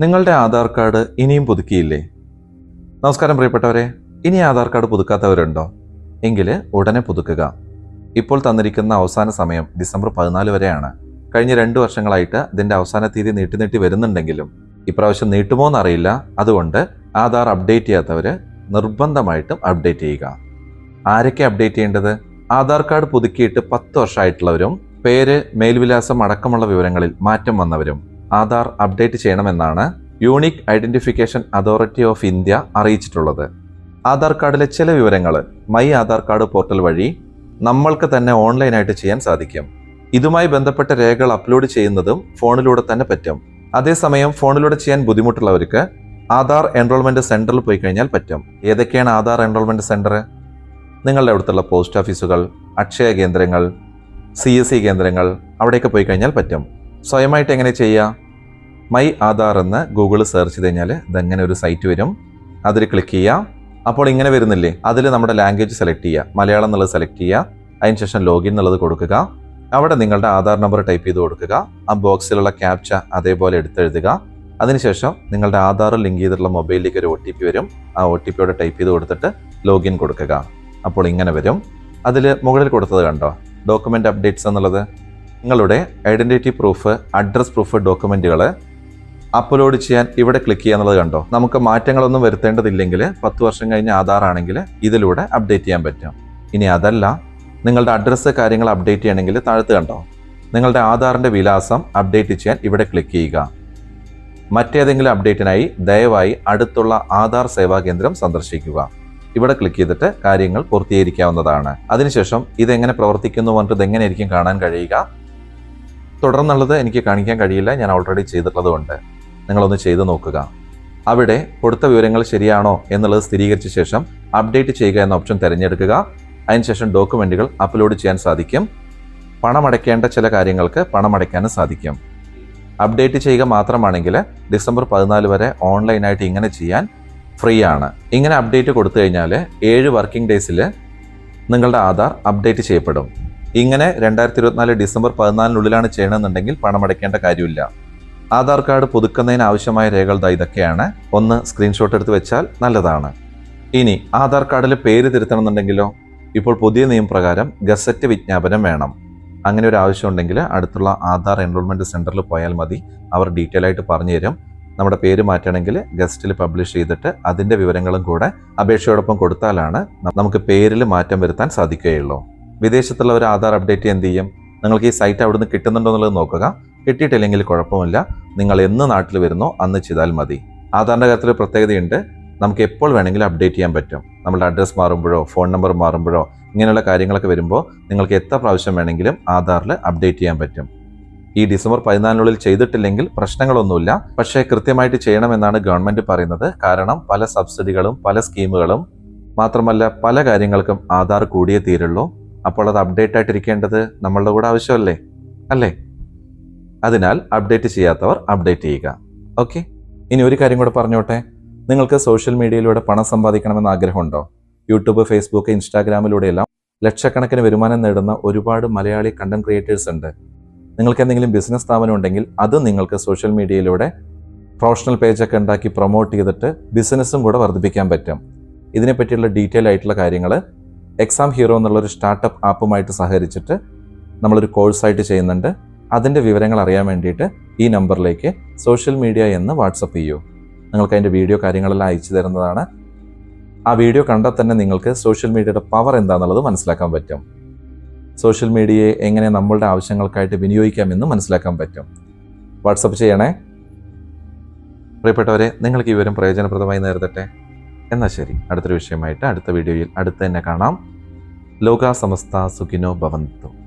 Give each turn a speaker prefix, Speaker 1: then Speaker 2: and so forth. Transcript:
Speaker 1: നിങ്ങളുടെ ആധാർ കാർഡ് ഇനിയും പുതുക്കിയില്ലേ? നമസ്കാരം പ്രിയപ്പെട്ടവരെ ഇനി ആധാർ കാർഡ് പുതുക്കാത്തവരുണ്ടോ? എങ്കിൽ ഉടനെ പുതുക്കുക. ഇപ്പോൾ തന്നിരിക്കുന്ന അവസാന സമയം ഡിസംബർ പതിനാല് വരെയാണ്. കഴിഞ്ഞ രണ്ട് വർഷങ്ങളായിട്ട് ഇതിന്റെ അവസാന തീയതി നീട്ടി നീട്ടി വരുന്നുണ്ടെങ്കിലും ഇപ്രാവശ്യം നീട്ടുമോ എന്നറിയില്ല. അതുകൊണ്ട് ആധാർ അപ്ഡേറ്റ് ചെയ്യാത്തവർ നിർബന്ധമായിട്ടും അപ്ഡേറ്റ് ചെയ്യുക. ആരൊക്കെ അപ്ഡേറ്റ് ചെയ്യേണ്ടത്? ആധാർ കാർഡ് പുതുക്കിയിട്ട് പത്ത് വർഷമായിട്ടുള്ളവരും പേര് മേൽവിലാസം അടക്കമുള്ള വിവരങ്ങളിൽ മാറ്റം വന്നവരും ആധാർ അപ്ഡേറ്റ് ചെയ്യണമെന്നാണ് unique identification authority of India അറിയിച്ചിട്ടുള്ളത്. ആധാർ കാർഡിലെ ചില വിവരങ്ങൾ മൈ ആധാർ കാർഡ് പോർട്ടൽ വഴി നമ്മൾക്ക് തന്നെ ഓൺലൈനായിട്ട് ചെയ്യാൻ സാധിക്കും. ഇതുമായി ബന്ധപ്പെട്ട രേഖകൾ അപ്ലോഡ് ചെയ്യുന്നതും ഫോണിലൂടെ തന്നെ പറ്റും. അതേസമയം ഫോണിലൂടെ ചെയ്യാൻ ബുദ്ധിമുട്ടുള്ളവർക്ക് ആധാർ എൻറോൾമെന്റ് സെന്ററിൽ പോയി കഴിഞ്ഞാൽ പറ്റും. ഏതൊക്കെയാണ് ആധാർ എൻറോൾമെന്റ് സെന്റർ നിങ്ങളുടെ അടുത്തുള്ള പോസ്റ്റ് ഓഫീസുകൾ അക്ഷയ കേന്ദ്രങ്ങൾ സി കേന്ദ്രങ്ങൾ അവിടെയൊക്കെ പോയി കഴിഞ്ഞാൽ പറ്റും. സ്വയമായിട്ട് എങ്ങനെ ചെയ്യുക? മൈ ആധാർ എന്ന് ഗൂഗിൾ സെർച്ച് ചെയ്ത് കഴിഞ്ഞാൽ ഇതങ്ങനെ ഒരു സൈറ്റ് വരും. അതിൽ ക്ലിക്ക് ചെയ്യാം. അപ്പോൾ ഇങ്ങനെ വരുന്നില്ലേ? അതിൽ നമ്മുടെ ലാംഗ്വേജ് സെലക്ട് ചെയ്യുക. മലയാളം എന്നുള്ളത് സെലക്ട് ചെയ്യുക. അതിനുശേഷം ലോഗിൻ എന്നുള്ളത് കൊടുക്കുക. അവിടെ നിങ്ങളുടെ ആധാർ നമ്പർ ടൈപ്പ് ചെയ്ത് കൊടുക്കുക. ആ ബോക്സിലുള്ള ക്യാപ്ച അതേപോലെ എടുത്തെഴുതുക. അതിനുശേഷം നിങ്ങളുടെ ആധാർ ലിങ്ക് ചെയ്തിട്ടുള്ള മൊബൈലിലേക്ക് ഒരു ഒ ടി പി വരും. ആ ഒ ടി പിയോടെ ടൈപ്പ് ചെയ്ത് കൊടുത്തിട്ട് ലോഗിൻ കൊടുക്കുക. അപ്പോൾ ഇങ്ങനെ വരും. അതിൽ മുകളിൽ കൊടുത്തത് കണ്ടോ? ഡോക്യുമെന്റ് അപ്ഡേറ്റ്സ് എന്നുള്ളത്. നിങ്ങളുടെ ഐഡന്റിറ്റി പ്രൂഫ് അഡ്രസ് പ്രൂഫ് ഡോക്യുമെന്റുകൾ അപ്ലോഡ് ചെയ്യാൻ ഇവിടെ ക്ലിക്ക് ചെയ്യുക എന്നുള്ളത് കണ്ടോ? നമുക്ക് മാറ്റങ്ങളൊന്നും വരുത്തേണ്ടതില്ലെങ്കിൽ പത്ത് വർഷം കഴിഞ്ഞ ആധാർ ആണെങ്കിൽ ഇതിലൂടെ അപ്ഡേറ്റ് ചെയ്യാൻ പറ്റും. ഇനി അതല്ല നിങ്ങളുടെ അഡ്രസ്സ് കാര്യങ്ങൾ അപ്ഡേറ്റ് ചെയ്യണമെങ്കിൽ താഴത്ത് കണ്ടോ? നിങ്ങളുടെ ആധാറിന്റെ വിലാസം അപ്ഡേറ്റ് ചെയ്യാൻ ഇവിടെ ക്ലിക്ക് ചെയ്യുക. മറ്റേതെങ്കിലും അപ്ഡേറ്റിനായി ദയവായി അടുത്തുള്ള ആധാർ സേവാ കേന്ദ്രം സന്ദർശിക്കുക. ഇവിടെ ക്ലിക്ക് ചെയ്തിട്ട് കാര്യങ്ങൾ പൂർത്തീകരിക്കാവുന്നതാണ്. അതിനുശേഷം ഇതെങ്ങനെ പ്രവർത്തിക്കുന്നു പറഞ്ഞിട്ട് ഇതെങ്ങനെയായിരിക്കും കാണാൻ കഴിയുക? തുടർന്നുള്ളത് എനിക്ക് കാണിക്കാൻ കഴിയില്ല. ഞാൻ ഓൾറെഡി ചെയ്തിട്ടുള്ളത് കൊണ്ട് നിങ്ങളൊന്ന് ചെയ്തു നോക്കുക. അവിടെ കൊടുത്ത വിവരങ്ങൾ ശരിയാണോ എന്നുള്ളത് സ്ഥിരീകരിച്ച ശേഷം അപ്ഡേറ്റ് ചെയ്യുക എന്ന ഓപ്ഷൻ തിരഞ്ഞെടുക്കുക. അതിനുശേഷം ഡോക്യുമെന്റുകൾ അപ്ലോഡ് ചെയ്യാൻ സാധിക്കും. പണമടയ്ക്കേണ്ട ചില കാര്യങ്ങൾക്ക് പണമടയ്ക്കാനും സാധിക്കും. അപ്ഡേറ്റ് ചെയ്യുക മാത്രമാണെങ്കിൽ ഡിസംബർ പതിനാല് വരെ ഓൺലൈനായിട്ട് ഇങ്ങനെ ചെയ്യാൻ ഫ്രീ ആണ്. ഇങ്ങനെ അപ്ഡേറ്റ് കൊടുത്തു കഴിഞ്ഞാൽ ഏഴ് വർക്കിംഗ് ഡേയ്സിൽ നിങ്ങളുടെ ആധാർ അപ്ഡേറ്റ് ചെയ്യപ്പെടും. ഇങ്ങനെ രണ്ടായിരത്തി ഇരുപത്തിനാല് ഡിസംബർ പതിനാലിനുള്ളിലാണ് ചെയ്യണമെന്നുണ്ടെങ്കിൽ പണമടയ്ക്കേണ്ട കാര്യമില്ല. ആധാർ കാർഡ് പുതുക്കുന്നതിന് ആവശ്യമായ രേഖകൾ ഇതൊക്കെയാണ്. ഒന്ന് സ്ക്രീൻഷോട്ട് എടുത്ത് വെച്ചാൽ നല്ലതാണ്. ഇനി ആധാർ കാർഡിൽ പേര് തിരുത്തണമെന്നുണ്ടെങ്കിലോ? ഇപ്പോൾ പുതിയ നിയമപ്രകാരം ഗസറ്റ് വിജ്ഞാപനം വേണം. അങ്ങനെ ഒരു ആവശ്യം ഉണ്ടെങ്കിൽ അടുത്തുള്ള ആധാർ എൻറോൾമെന്റ് സെന്ററിൽ പോയാൽ മതി. അവർ ഡീറ്റെയിൽ ആയിട്ട് പറഞ്ഞു തരും. നമ്മുടെ പേര് മാറ്റണമെങ്കിൽ ഗസ്റ്റിൽ പബ്ലിഷ് ചെയ്തിട്ട് അതിന്റെ വിവരങ്ങളും കൂടെ അപേക്ഷയോടൊപ്പം കൊടുത്താലാണ് നമുക്ക് പേരിൽ മാറ്റം വരുത്താൻ സാധിക്കുകയുള്ളൂ. വിദേശത്തുള്ള ആധാർ അപ്ഡേറ്റ് എന്ത് ചെയ്യും? നിങ്ങൾക്ക് ഈ സൈറ്റ് അവിടുന്ന് കിട്ടുന്നുണ്ടോ എന്നുള്ളത് നോക്കുക. കിട്ടിയിട്ടില്ലെങ്കിൽ കുഴപ്പമില്ല. നിങ്ങൾ എന്ന് നാട്ടിൽ വരുന്നോ അന്ന് ചെയ്താൽ മതി. ആധാറിന്റെ കാര്യത്തിൽ പ്രത്യേകതയുണ്ട്. നമുക്ക് എപ്പോൾ വേണമെങ്കിലും അപ്ഡേറ്റ് ചെയ്യാൻ പറ്റും. നമ്മുടെ അഡ്രസ്സ് മാറുമ്പോഴോ ഫോൺ നമ്പർ മാറുമ്പോഴോ ഇങ്ങനെയുള്ള കാര്യങ്ങളൊക്കെ വരുമ്പോൾ നിങ്ങൾക്ക് എത്ര പ്രാവശ്യം വേണമെങ്കിലും ആധാറിൽ അപ്ഡേറ്റ് ചെയ്യാൻ പറ്റും. ഈ ഡിസംബർ പതിനാലിനുള്ളിൽ ചെയ്തിട്ടില്ലെങ്കിൽ പ്രശ്നങ്ങളൊന്നുമില്ല. പക്ഷേ കൃത്യമായിട്ട് ചെയ്യണമെന്നാണ് ഗവൺമെന്റ് പറയുന്നത്. കാരണം പല സബ്സിഡികളും പല സ്കീമുകളും മാത്രമല്ല പല കാര്യങ്ങൾക്കും ആധാർ കൂടിയേ തീരുള്ളൂ. അപ്പോൾ അത് അപ്ഡേറ്റ് ആയിട്ടിരിക്കേണ്ടത് നമ്മളുടെ കൂടെ ആവശ്യമല്ലേ? അല്ലേ? അതിനാൽ അപ്ഡേറ്റ് ചെയ്യാത്തവർ അപ്ഡേറ്റ് ചെയ്യുക. ഓക്കെ ഇനി ഒരു കാര്യം കൂടെ പറഞ്ഞോട്ടെ? നിങ്ങൾക്ക് സോഷ്യൽ മീഡിയയിലൂടെ പണം സമ്പാദിക്കണമെന്ന് ആഗ്രഹമുണ്ടോ? യൂട്യൂബ് ഫേസ്ബുക്ക് ഇൻസ്റ്റാഗ്രാമിലൂടെയെല്ലാം ലക്ഷക്കണക്കിന് വരുമാനം നേടുന്ന ഒരുപാട് മലയാളി കണ്ടന്റ് ക്രിയേറ്റേഴ്സ് ഉണ്ട്. നിങ്ങൾക്ക് എന്തെങ്കിലും ബിസിനസ് സ്ഥാപനം ഉണ്ടെങ്കിൽ അത് നിങ്ങൾക്ക് സോഷ്യൽ മീഡിയയിലൂടെ പ്രൊഫഷണൽ പേജൊക്കെ ഉണ്ടാക്കി പ്രൊമോട്ട് ചെയ്തിട്ട് ബിസിനസ്സും കൂടെ വർദ്ധിപ്പിക്കാൻ പറ്റും. ഇതിനെപ്പറ്റിയുള്ള ഡീറ്റെയിൽ ആയിട്ടുള്ള കാര്യങ്ങൾ എക്സാം ഹീറോ എന്നുള്ളൊരു സ്റ്റാർട്ടപ്പ് ആപ്പുമായിട്ട് സഹകരിച്ചിട്ട് നമ്മളൊരു കോഴ്സായിട്ട് ചെയ്യുന്നുണ്ട്. അതിന്റെ വിവരങ്ങൾ അറിയാൻ വേണ്ടിയിട്ട് ഈ നമ്പറിലേക്ക് സോഷ്യൽ മീഡിയ എന്ന് വാട്സപ്പ് ചെയ്യൂ. നിങ്ങൾക്ക് അതിന്റെ വീഡിയോ കാര്യങ്ങളെല്ലാം അയച്ചു തരുന്നതാണ്. ആ വീഡിയോ കണ്ടാൽ തന്നെ നിങ്ങൾക്ക് സോഷ്യൽ മീഡിയയുടെ പവർ എന്താണെന്നുള്ളത് മനസ്സിലാക്കാൻ പറ്റും. സോഷ്യൽ മീഡിയയെ എങ്ങനെ നമ്മളുടെ ആവശ്യങ്ങൾക്കായിട്ട് വിനിയോഗിക്കാമെന്ന് മനസ്സിലാക്കാൻ പറ്റും. വാട്സപ്പ് ചെയ്യണേ. പ്രിയപ്പെട്ടവരെ നിങ്ങൾക്ക് ഈ വിവരം പ്രയോജനപ്രദമായി നേരിടട്ടെ? എന്നാൽ ശരി അടുത്തൊരു വിഷയമായിട്ട് അടുത്ത വീഡിയോയിൽ അടുത്ത് തന്നെ കാണാം. ലോകാസമസ്ത സുഖിനോ ഭവന്തു.